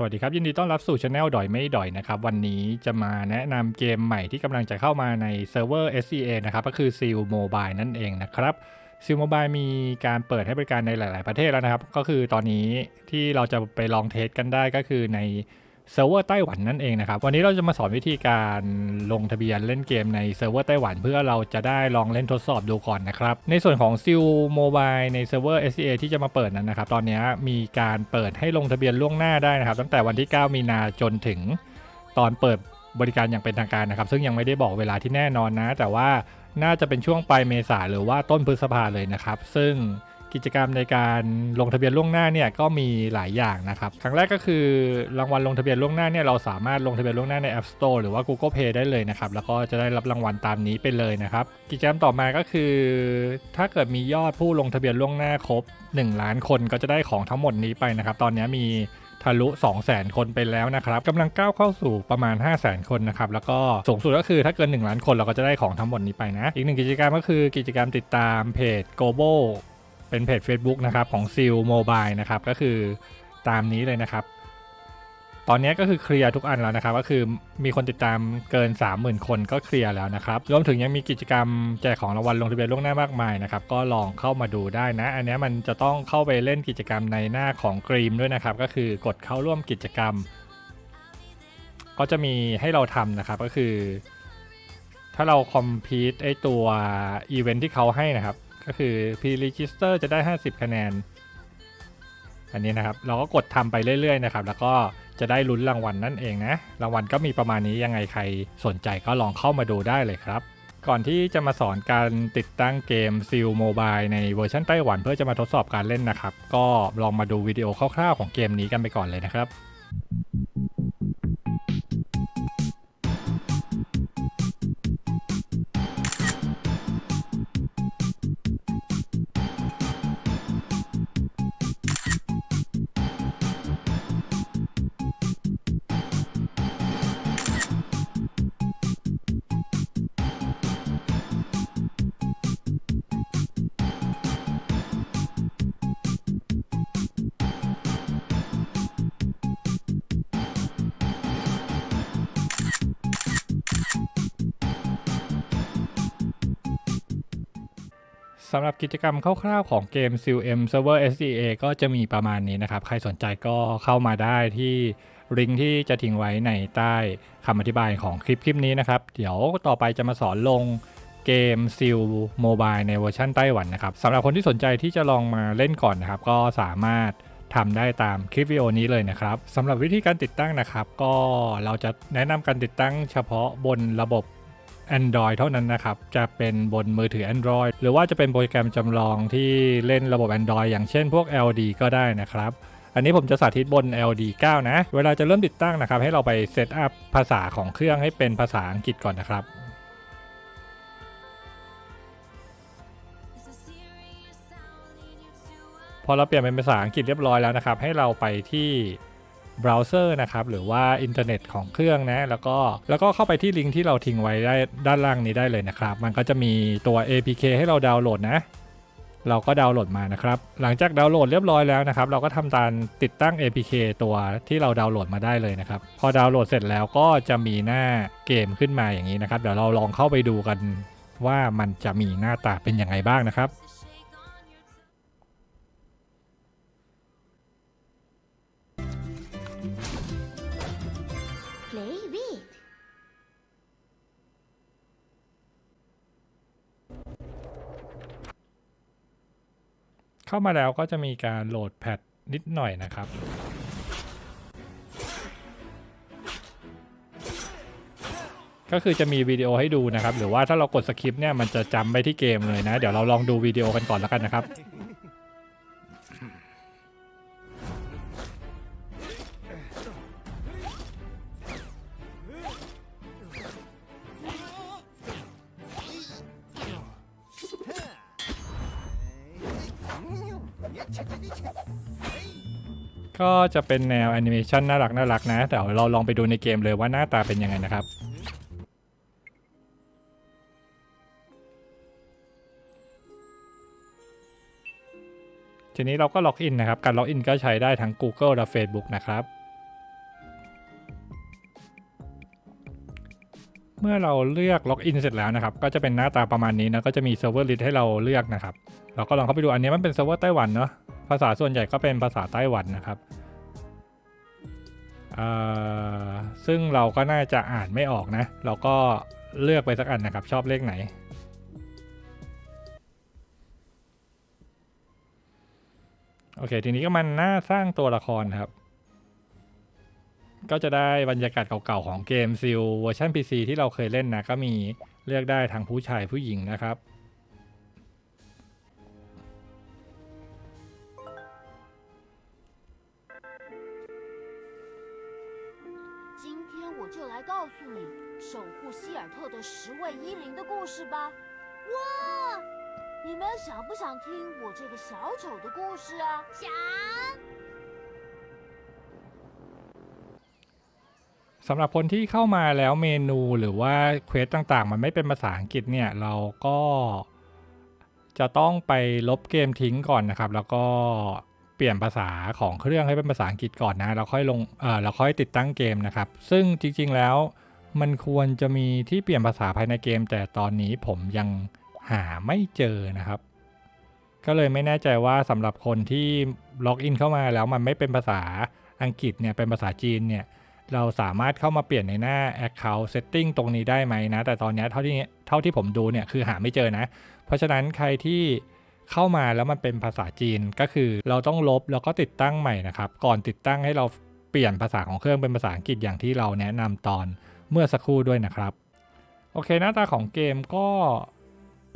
สวัสดีครับ ยินดีต้อนรับสู่ช anel ดอยไม่ดอยนะครับ วันนี้จะมาแนะนำเกมใหม่ที่กำลังจะเข้ามาในเซิร์ฟเวอร์ SCA นะครับ ก็คือ Seal Mobile นั่นเองนะครับ Seal Mobile มีการเปิดให้บริการในหลาย ๆ ประเทศแล้วนะครับ ก็คือตอนนี้ที่เราจะไปลองเทสกันได้ก็คือใน เซิร์ฟเวอร์ไต้หวันนั่นเองนะครับ วันนี้เราจะมาสอนวิธีการลงทะเบียนเล่นเกมในเซิร์ฟเวอร์ไต้หวัน เพื่อเราจะได้ลองเล่นทดสอบดูก่อนนะครับ ในส่วนของ Seal Mobile ในเซิร์ฟเวอร์ SCA ที่จะมาเปิดนั้นนะครับ ตอนนี้มีการเปิดให้ลงทะเบียนล่วงหน้าได้นะครับ ตั้งแต่วันที่ 9 มีนาจนถึงตอนเปิดบริการอย่างเป็นทางการนะครับ ซึ่งยังไม่ได้บอกเวลาที่แน่นอนนะ แต่ว่าน่าจะเป็นช่วงปลายเมษาหรือว่าต้นพฤษภาเลยนะครับ ซึ่ง กิจกรรมในการลงทะเบียนล่วงหน้าเนี่ยก็มีหลายอย่างนะครับครั้งแรกก็คือรางวัลลงทะเบียนล่วงหน้าเนี่ยเราสามารถลงทะเบียนล่วงหน้าใน App Store หรือว่า Google Play ได้เลยนะครับแล้วก็จะได้รับรางวัลตามนี้ไปเลยนะครับกิจกรรมต่อมาก็คือ ถ้าเกิดมียอดผู้ลงทะเบียนล่วงหน้าครบ 1 ล้านคนก็จะได้ของทั้งหมดนี้ไปนะครับตอนนี้มีทะลุ 200,000 คนไปแล้วนะครับกำลังก้าวเข้าสู่ประมาณ 500,000 คนนะครับ แล้วก็สูงสุดก็คือถ้าเกิน 1 ล้านคนเราก็จะได้ของทั้งหมดนี้ไปนะ อีกหนึ่งกิจกรรมก็คือกิจกรรมติดตามเพจ Global เป็นเพจ Facebook นะครับของ Seal Mobile นะครับก็คือตามนี้เลยนะครับ ตอนนี้ก็คือเคลียร์ทุกอันแล้วนะครับ ก็คือมีคนติดตามเกิน 30,000 คนก็เคลียร์แล้วนะครับรวมถึงยังมีกิจกรรมแจกของรางวัลลงทะเบียนล่วงหน้ามากมายนะครับก็ลองเข้ามาดูได้นะ อันนี้มันจะต้องเข้าไปเล่นกิจกรรมในหน้าของกรีมด้วยนะครับ ก็คือกดเข้าร่วมกิจกรรม ก็จะมีให้เราทำนะครับก็คือ ถ้าเราคอมพิวต์ไอตัวอีเวนท์ที่เขาให้นะครับ ก็คือ pre-register จะได้ 50 คะแนน อันนี้นะครับ เราก็กดทำไปเรื่อยๆนะครับ แล้วก็จะได้ลุ้นรางวัลนั่นเองนะ รางวัลก็มีประมาณนี้ยังไงใครสนใจก็ลองเข้ามาดูได้เลยครับ ก่อนที่จะมาสอนการติดตั้งเกม Seal Mobile ในเวอร์ชันไต้หวัน เพื่อจะมาทดสอบการเล่นนะครับ ก็ลองมาดูวิดีโอคร่าวๆของเกมนี้กันไปก่อนเลยนะครับ สำหรับกิจกรรมคร่าวๆของเกม Seal M Server SDA ก็จะมีประมาณนี้นะครับ ใครสนใจก็เข้ามาได้ที่ลิงก์ที่จะทิ้งไว้ในใต้คำอธิบายของคลิปคลิปนี้นะครับ เดี๋ยวต่อไปจะมาสอนลงเกม Seal Mobile ในเวอร์ชันไต้หวันนะครับสำหรับคนที่สนใจที่จะลองมาเล่นก่อนนะครับ ก็สามารถทำได้ตามคลิปวิดีโอนี้เลยนะครับสำหรับวิธีการติดตั้งนะครับ ก็เราจะแนะนำการติดตั้งเฉพาะบนระบบ Android เท่านั้นนะครับ จะเป็นบนมือถือ Android หรือว่าจะเป็นโปรแกรมจำลองที่เล่นระบบ Android อย่างเช่นพวก LD ก็ได้นะครับ อันนี้ผมจะสาธิตบน LD 9 นะ เวลาจะเริ่มติดตั้งนะครับ ให้เราไปเซตอัพภาษาของเครื่องให้เป็นภาษาอังกฤษก่อนนะครับพอเราเปลี่ยนเป็นภาษาอังกฤษเรียบร้อยแล้วนะครับ ให้เราไปที่ เบราว์เซอร์นะครับหรือว่าอินเทอร์เน็ตของเครื่องนะแล้วก็แล้วก็เข้าไปที่ลิงก์ที่เราทิ้งไว้ได้ด้านล่างนี้ได้เลยนะครับ มันก็จะมีตัว APK ให้เราดาวน์โหลดนะ เราก็ดาวน์โหลดมานะครับ หลังจากดาวน์โหลดเรียบร้อยแล้วนะครับ เราก็ทำการติดตั้ง APK ตัวที่เราดาวน์โหลดมาได้เลยนะครับ พอดาวน์โหลดเสร็จแล้วก็จะมีหน้าเกมขึ้นมาอย่างนี้นะครับ เดี๋ยวเราลองเข้าไปดูกันว่ามันจะมีหน้าตาเป็นยังไงบ้างนะครับ เข้ามาแล้วก็จะมีการโหลดแพทนิดหน่อยนะครับ ก็คือจะมีวิดีโอให้ดูนะครับ หรือว่าถ้าเรากดสคริปต์เนี่ยมันจะจำไปที่เกมเลยนะ เดี๋ยวเราลองดูวิดีโอกันก่อนแล้วกันนะครับ ก็จะเป็นแนวแอนิเมชันน่ารักน่ารักนะเดี๋ยวเราลองไปดูในเกมเลยว่าหน้าตาเป็นยังไงนะครับ ทีนี้เราก็ล็อกอินนะครับ การล็อกอินก็ใช้ได้ทั้ง Google และ Facebook นะครับ เมื่อเราเลือกล็อกอินเสร็จแล้วนะครับ ก็จะเป็นหน้าตาประมาณนี้นะ ก็จะมีเซิร์ฟเวอร์ลิสให้เราเลือกนะครับ เราก็ลองเข้าไปดูอันนี้มันเป็นเซิร์ฟเวอร์ไต้หวันเนาะ ภาษาส่วนใหญ่ก็เป็นภาษาไต้หวันนะครับซึ่งเราก็น่าจะอ่านไม่ออกนะ เราก็เลือกไปสักอันนะครับ ชอบเลขไหน โอเค ทีนี้ก็มันน้าสร้างตัวละครครับ ก็จะได้บรรยากาศเก่าๆของเกมซิลเวอร์ชัน PC ที่เราเคยเล่นนะ ก็มีเลือกได้ทั้งผู้ชายผู้หญิงนะครับ 的十位医灵的故事吧。哇，你们想不想听我这个小丑的故事啊？想。 สำหรับคนที่เข้ามาแล้วเมนูหรือว่าเควสต่างๆ มันไม่เป็นภาษาอังกฤษเนี่ย เราก็จะต้องไปลบเกมทิ้งก่อนนะครับ แล้วก็เปลี่ยนภาษาของเครื่องให้เป็นภาษาอังกฤษก่อนนะแล้วค่อยลงเออเราค่อยติดตั้งเกมนะครับ ซึ่งจริงๆแล้ว มันควรจะมีที่เปลี่ยนภาษาภายในเกม แต่ตอนนี้ผมยังหาไม่เจอนะครับ ก็เลยไม่แน่ใจว่าสำหรับคนที่ล็อกอินเข้ามาแล้วมันไม่เป็นภาษาอังกฤษเนี่ยเป็นภาษาจีนเนี่ยเราสามารถเข้ามาเปลี่ยนในหน้า Account Setting ตรงนี้ได้ไหมนะ แต่ตอนนี้เท่าที่เท่าที่ผมดูเนี่ยคือหาไม่เจอนะ เพราะฉะนั้นใครที่เข้ามาแล้วมันเป็นภาษาจีนก็คือเราต้องลบแล้วก็ติดตั้งใหม่นะครับ ก่อนติดตั้งให้เราเปลี่ยนภาษาของเครื่องเป็นภาษาอังกฤษอย่างที่เราแนะนำตอน เมื่อสักครู่ด้วยนะครับ โอเคหน้าตาของเกมก็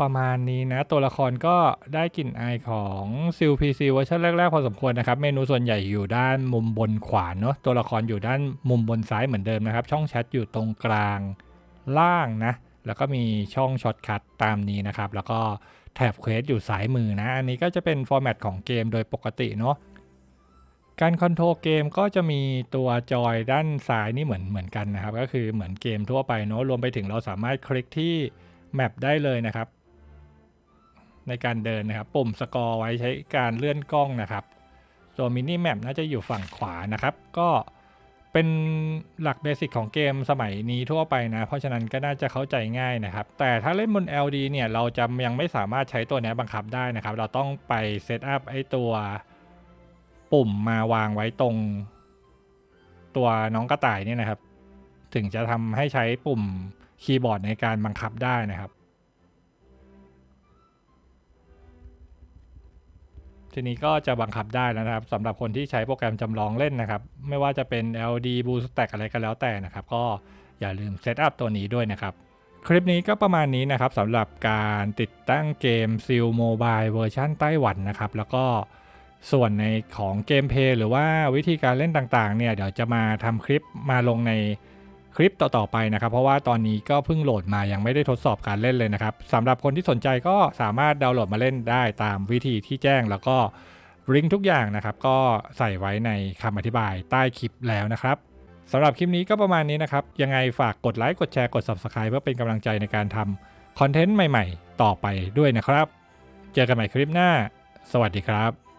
ประมาณนี้นะ ตัวละครก็ได้กลิ่นอายของซิลพีซีเวอร์ชันแรก ๆ พอสมควรนะครับ เมนูส่วนใหญ่อยู่ด้านมุมบนขวาเนาะตัวละครอยู่ด้านมุมบนซ้ายเหมือนเดิมนะครับ ช่องแชทอยู่ตรงกลางล่างนะ แล้วก็มีช่องช็อตคัทตามนี้นะครับ แล้วก็แถบเควสอยู่ซ้ายมือนะ อันนี้ก็จะเป็นฟอร์แมตของเกมโดยปกติเนาะ การคอนโทรลเกมก็จะมีตัวจอยด้านซ้ายนี่เหมือนเหมือนกันนะครับ ก็คือเหมือนเกมทั่วไปเนาะรวมไปถึงเราสามารถคลิกที่แมปได้เลยนะครับ ในการเดินนะครับ ปุ่มสกอร์ไว้ใช้การเลื่อนกล้องนะครับตัวมินิแมปน่าจะอยู่ฝั่งขวานะครับ ก็เป็นหลักเบสิกของเกมสมัยนี้ทั่วไปนะ เพราะฉะนั้นก็น่าจะเข้าใจง่ายนะครับ แต่ถ้าเล่นบน LD เนี่ย เราจะยังไม่สามารถใช้ตัวนี้บังคับได้นะครับ เราต้องไปเซตอัพไอ้ตัว ปุ่มมาวางไว้ตรง ตัวน้องกระต่ายเนี่ยนะครับ ถึงจะทำให้ใช้ปุ่มคีย์บอร์ดในการบังคับได้นะครับ ทีนี้ก็จะบังคับได้แล้วนะครับสำหรับคนที่ใช้โปรแกรมจำลองเล่นนะครับ ไม่ว่าจะเป็น LD Boost Stack อะไรก็แล้วแต่นะครับ ก็อย่าลืมเซตอัพตัวนี้ด้วยนะครับคลิปนี้ก็ประมาณนี้นะครับสำหรับการติดตั้งเกม Seal Mobile เวอร์ชันไต้หวันนะครับ แล้วก็ ส่วนในของเกมเพลย์หรือว่าวิธีการเล่นต่างๆเนี่ยเดี๋ยวจะมาทำคลิปมาลงในคลิปต่อๆไปนะครับ เพราะว่าตอนนี้ก็เพิ่งโหลดมายังไม่ได้ทดสอบการเล่นเลยนะครับสำหรับคนที่สนใจก็สามารถดาวน์โหลดมาเล่นได้ตามวิธีที่แจ้งแล้วก็ลิงก์ทุกอย่างนะครับ ก็ใส่ไว้ในคำอธิบายใต้คลิปแล้วนะครับสำหรับคลิปนี้ก็ประมาณนี้นะครับ ยังไงฝากกดไลค์กดแชร์กด Subscribe เพื่อเป็นกำลังใจในการทำคอนเทนต์ใหม่ ๆ ต่อไปด้วยนะครับ เจอกันใหม่คลิปหน้า สวัสดีครับ